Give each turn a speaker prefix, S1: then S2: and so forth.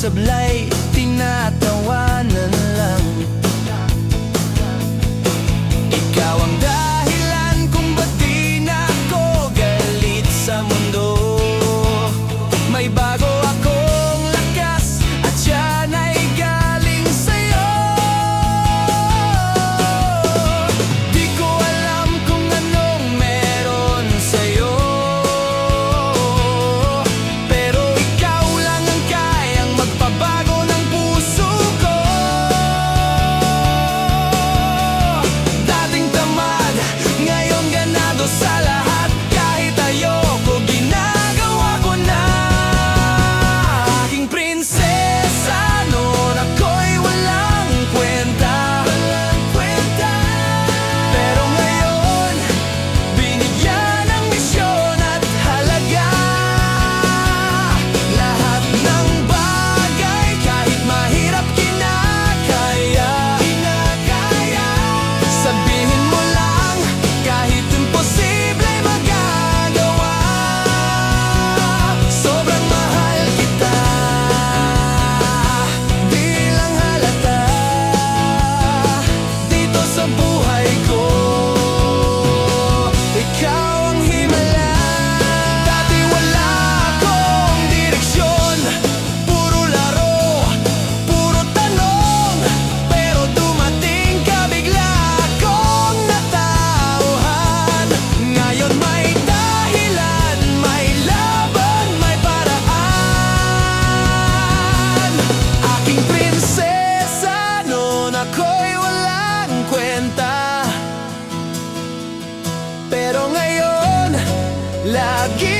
S1: sablay Tinatawanan ako'y walang kwenta. Pero ngayon, lagi